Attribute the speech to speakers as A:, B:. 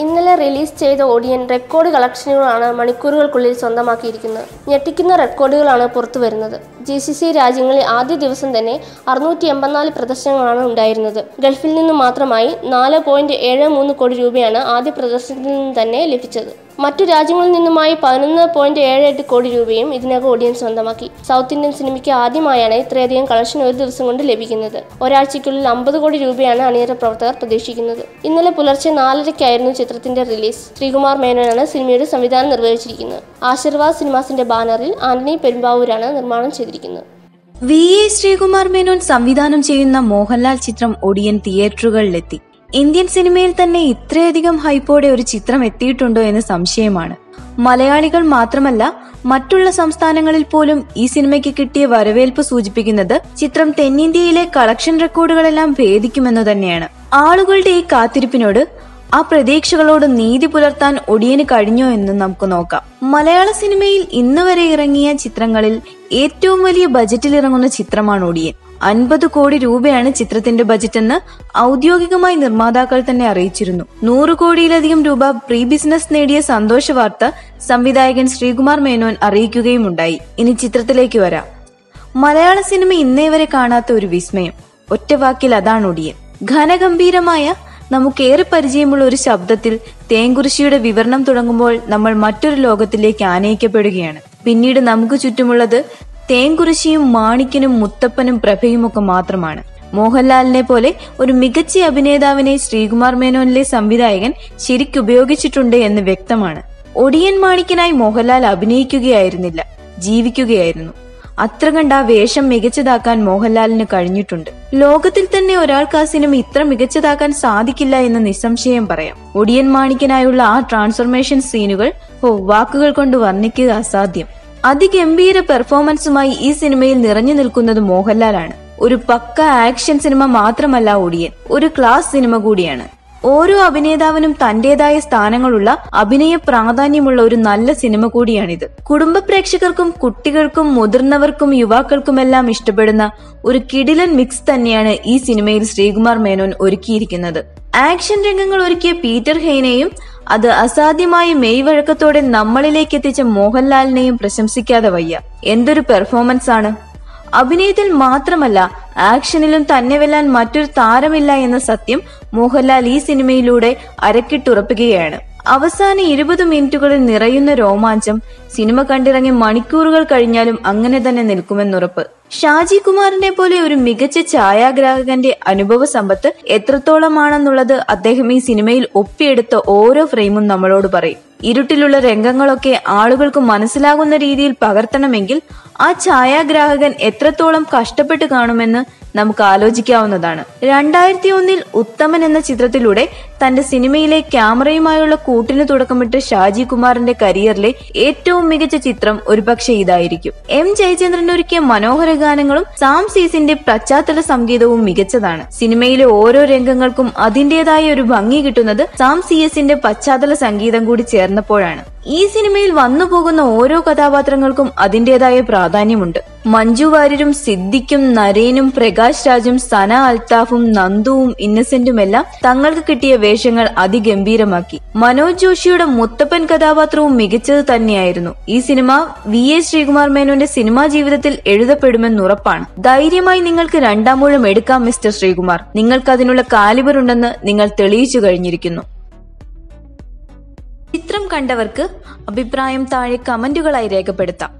A: ഇന്നലെ റിലീസ് ചെയ്ത ഓഡിയൻ റെക്കോർഡ് കളക്ഷനുകളാണ് മണിക്കൂറുകൾക്കുള്ളിൽ സ്വന്തമാക്കിയിരിക്കുന്നത്. ഞെട്ടിക്കുന്ന റെക്കോർഡുകളാണ് പുറത്തു വരുന്നത് ജി സി സി രാജ്യങ്ങളിൽ ആദ്യ ദിവസം തന്നെ അറുന്നൂറ്റി എൺപത്തിനാല് പ്രദർശനങ്ങളാണ് ഉണ്ടായിരുന്നത്. ഗൾഫിൽ നിന്ന് മാത്രമായി നാല് പോയിന്റ് ഏഴ് മൂന്ന് കോടി രൂപയാണ് ആദ്യ പ്രദർശനത്തിൽ നിന്ന് തന്നെ ലഭിച്ചത്. മറ്റു രാജ്യങ്ങളിൽ നിന്നുമായി പതിനൊന്ന് പോയിന്റ് ഏഴ് എട്ട് കോടി രൂപയും ഇതിനകം ഓഡിയൻസ് സ്വന്തമാക്കി. സൗത്ത് ഇന്ത്യൻ സിനിമയ്ക്ക് ആദ്യമായാണ് ഇത്രയധികം കളക്ഷൻ ഒരു ദിവസം കൊണ്ട് ലഭിക്കുന്നത്. ഒരാഴ്ചയ്ക്കുള്ളിൽ അമ്പത് കോടി രൂപയാണ് അണിയറ പ്രവർത്തകർ പ്രതീക്ഷിക്കുന്നത്. ഇന്നലെ പുലർച്ചെ നാലരയ്ക്കായിരുന്നു ചിത്രത്തിന്റെ റിലീസ് ശ്രീകുമാർ മേനോനാണ് സിനിമയുടെ സംവിധാനം നിർവഹിച്ചിരിക്കുന്നത്. ആശീർവാദ് സിനിമാസിന്റെ ബാനറിൽ ആന്റണി പെരുമ്പാവൂരാണ് നിർമ്മാണം ചെയ്തിരിക്കുന്നത്
B: വി എ ശ്രീകുമാർ മേനോൻ സംവിധാനം ചെയ്യുന്ന മോഹൻലാൽ ചിത്രം ഒടിയൻ തിയേറ്ററുകളിലെത്തി. ഇന്ത്യൻ സിനിമയിൽ തന്നെ ഇത്രയധികം ഹൈപ്പോടെ ഒരു ചിത്രം എത്തിയിട്ടുണ്ടോ എന്ന് സംശയമാണ്. മലയാളികൾ മാത്രമല്ല മറ്റുള്ള സംസ്ഥാനങ്ങളിൽ പോലും ഈ സിനിമയ്ക്ക് കിട്ടിയ വരവേൽപ്പ് സൂചിപ്പിക്കുന്നത് ചിത്രം തെന്നിന്ത്യയിലെ കളക്ഷൻ റെക്കോർഡുകളെല്ലാം ഭേദിക്കുമെന്ന് തന്നെയാണ്. ആളുകളുടെ ഈ കാത്തിരിപ്പിനോട് ആ പ്രതീക്ഷകളോട് നീതി പുലർത്താൻ ഒടിയന് കഴിഞ്ഞോ എന്ന് നമുക്ക് നോക്കാം. മലയാള സിനിമയിൽ ഇന്ന് വരെ ഇറങ്ങിയ ചിത്രങ്ങളിൽ ഏറ്റവും വലിയ ബജറ്റിൽ ഇറങ്ങുന്ന ചിത്രമാണ് ഒടിയൻ. അൻപത് കോടി രൂപയാണ് ചിത്രത്തിന്റെ ബജറ്റ് എന്ന് ഔദ്യോഗികമായി നിർമ്മാതാക്കൾ തന്നെ അറിയിച്ചിരുന്നു. നൂറ് കോടിയിലധികം രൂപ പ്രീ ബിസിനസ് നേടിയ സന്തോഷ വാർത്ത സംവിധായകൻ ശ്രീകുമാർ മേനോൻ അറിയിക്കുകയുമുണ്ടായി. ഇനി ചിത്രത്തിലേക്ക് വരാം. മലയാള സിനിമ ഇന്നേ വരെ കാണാത്ത ഒരു വിസ്മയം. ഒറ്റവാക്കിൽ അതാണ് ഒടിയൻ. ഘനഗംഭീരമായ നമുക്കേറെ പരിചയമുള്ള ഒരു ശബ്ദത്തിൽ തേങ്കുറിശിയുടെ വിവരണം തുടങ്ങുമ്പോൾ നമ്മൾ മറ്റൊരു ലോകത്തിലേക്ക് ആനയിക്കപ്പെടുകയാണ്. പിന്നീട് നമുക്ക് ചുറ്റുമുള്ളത് തേങ്കുറിശിയും മാണിക്കനും മുത്തപ്പനും പ്രഭയുമൊക്കെ മാത്രമാണ്. മോഹൻലാലിനെ പോലെ ഒരു മികച്ച അഭിനേതാവിനെ ശ്രീകുമാർ മേനോനിലെ സംവിധായകൻ ശരിക്കുപയോഗിച്ചിട്ടുണ്ട് എന്ന് വ്യക്തമാണ്. ഒടിയൻ മാണിക്കനായി മോഹൻലാൽ അഭിനയിക്കുകയായിരുന്നില്ല ജീവിക്കുകയായിരുന്നു. അത്ര കണ്ട് ആ വേഷം മികച്ചതാക്കാൻ മോഹൻലാലിന് കഴിഞ്ഞിട്ടുണ്ട്. ലോകത്തിൽ തന്നെ ഒരാൾക്ക് ആ സിനിമ ഇത്ര മികച്ചതാക്കാൻ സാധിക്കില്ല എന്ന് നിസ്സംശയം പറയാം. ഒടിയൻ മാണിക്കനായുള്ള ആ ട്രാൻസ്ഫോർമേഷൻ സീനുകൾ ഓ വാക്കുകൾ കൊണ്ട് വർണിക്കുക അസാധ്യം. അതിഗംഭീര പെർഫോമൻസുമായി ഈ സിനിമയിൽ നിറഞ്ഞു നിൽക്കുന്നത് മോഹൻലാലാണ്. ഒരു പക്ക ആക്ഷൻ സിനിമ മാത്രമല്ല ഒടിയൻ. ഒരു ക്ലാസ് സിനിമ കൂടിയാണ്. ഓരോ അഭിനേതാവിനും തന്റേതായ സ്ഥാനങ്ങളുള്ള അഭിനയ പ്രാധാന്യമുള്ള ഒരു നല്ല സിനിമ കൂടിയാണിത്. കുടുംബ പ്രേക്ഷകർക്കും കുട്ടികൾക്കും മുതിർന്നവർക്കും യുവാക്കൾക്കുമെല്ലാം ഇഷ്ടപ്പെടുന്ന ഒരു കിടിലൻ മിക്സ് തന്നെയാണ് ഈ സിനിമയിൽ ശ്രീകുമാർ മേനോൻ ഒരുക്കിയിരിക്കുന്നത്. ആക്ഷൻ രംഗങ്ങൾ ഒരുക്കിയ പീറ്റർ ഹെയ്നെയും അത് അസാധ്യമായ മെയ് വഴക്കത്തോടെ നമ്മളിലേക്ക് എത്തിച്ച മോഹൻലാലിനെയും പ്രശംസിക്കാതെ വയ്യ. എന്തൊരു പെർഫോമൻസ് ആണ്. അഭിനയത്തിൽ മാത്രമല്ല ആക്ഷനിലും തന്നെ വെല്ലാൻ മറ്റൊരു താരമില്ല എന്ന സത്യം മോഹൻലാൽ ഈ സിനിമയിലൂടെ അരക്കിട്ടുറപ്പിക്കുകയാണ്. അവസാന ഇരുപത് മിനിറ്റുകളിൽ നിറയുന്ന രോമാഞ്ചം സിനിമ കണ്ടിറങ്ങി മണിക്കൂറുകൾ കഴിഞ്ഞാലും അങ്ങനെ തന്നെ നിൽക്കുമെന്നുറപ്പ്. ഷാജി കുമാറിനെ പോലെ ഒരു മികച്ച ഛായാഗ്രാഹകന്റെ അനുഭവ സമ്പത്ത് എത്രത്തോളമാണെന്നുള്ളത് അദ്ദേഹം ഈ സിനിമയിൽ ഒപ്പിയെടുത്ത ഓരോ ഫ്രെയിമും നമ്മളോട് പറയും. ഇരുട്ടിലുള്ള രംഗങ്ങളൊക്കെ ആളുകൾക്ക് മനസ്സിലാകുന്ന രീതിയിൽ പകർത്തണമെങ്കിൽ ആ ഛായാഗ്രാഹകൻ എത്രത്തോളം കഷ്ടപ്പെട്ട് കാണുമെന്ന് നമുക്ക് ആലോചിക്കാവുന്നതാണ്. രണ്ടായിരത്തി ഒന്നിൽ ഉത്തമൻ എന്ന ചിത്രത്തിലൂടെ തന്റെ സിനിമയിലെ ക്യാമറയുമായുള്ള കൂട്ടിന് തുടക്കമിട്ട് ഷാജി കുമാറിന്റെ കരിയറിലെ ഏറ്റവും മികച്ച ചിത്രം ഒരുപക്ഷെ ഇതായിരിക്കും. എം ജയചന്ദ്രൻ ഒരുക്കിയ മനോഹര ഗാനങ്ങളും സാം സീസിന്റെ പശ്ചാത്തല സംഗീതവും മികച്ചതാണ്. സിനിമയിലെ ഓരോ രംഗങ്ങൾക്കും അതിന്റേതായ ഒരു ഭംഗി കിട്ടുന്നത് സാം സി എസിന്റെ പശ്ചാത്തല സംഗീതം കൂടി ചേർന്നപ്പോഴാണ്. ഈ സിനിമയിൽ വന്നു പോകുന്ന ഓരോ കഥാപാത്രങ്ങൾക്കും അതിന്റേതായ പ്രാധാന്യമുണ്ട്. മഞ്ജു വാര്യരും സിദ്ദിഖും നരേനും പ്രകാശ് രാജും സന അൽത്താഫും നന്ദുവും ഇന്നസെന്റുമെല്ലാം തങ്ങൾക്ക് കിട്ടിയ വേഷങ്ങൾ അതിഗംഭീരമാക്കി. മനോജ് ജോഷിയുടെ മുത്തപ്പൻ കഥാപാത്രവും മികച്ചത് തന്നെയായിരുന്നു. ഈ സിനിമ വി എ ശ്രീകുമാർ മേനോന്റെ സിനിമാ ജീവിതത്തിൽ എഴുതപ്പെടുമെന്ന് ഉറപ്പാണ്. ധൈര്യമായി നിങ്ങൾക്ക് രണ്ടാം രണ്ടാമൂഴം എടുക്കാം മിസ്റ്റർ ശ്രീകുമാർ. നിങ്ങൾക്ക് അതിനുള്ള കാലിബർ ഉണ്ടെന്ന് നിങ്ങൾ തെളിയിച്ചു കഴിഞ്ഞിരിക്കുന്നു. ചിത്രം കണ്ടവർക്ക് അഭിപ്രായം താഴെ കമന്റുകളായി രേഖപ്പെടുത്താം.